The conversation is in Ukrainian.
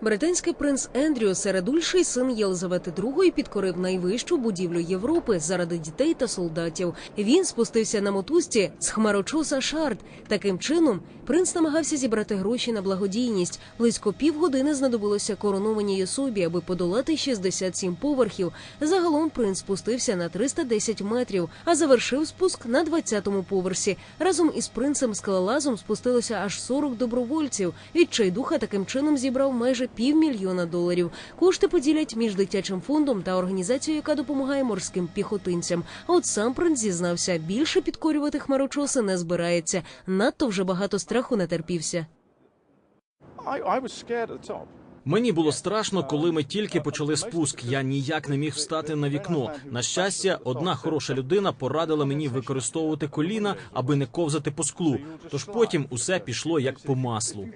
Британський принц Ендрю, середульший син Єлизавети II, підкорив найвищу будівлю Європи заради дітей та солдатів. Він спустився на мотузці з хмарочоса Шард. Таким чином принц намагався зібрати гроші на благодійність. Близько півгодини знадобилося коронованій особі, аби подолати 67 поверхів. Загалом принц спустився на 310 метрів, а завершив спуск на 20-му поверсі. Разом із принцем скалолазом спустилося аж 40 добровольців. Відчайдуха таким чином зібрав майже півмільйона доларів. Кошти поділять між дитячим фондом та організацією, яка допомагає морським піхотинцям. А от сам принц зізнався, більше підкорювати хмарочоси не збирається. Надто вже багато страху натерпівся. Мені було страшно, коли ми тільки почали спуск. Я ніяк не міг встати на вікно. На щастя, одна хороша людина порадила мені використовувати коліна, аби не ковзати по склу. Тож потім усе пішло як по маслу.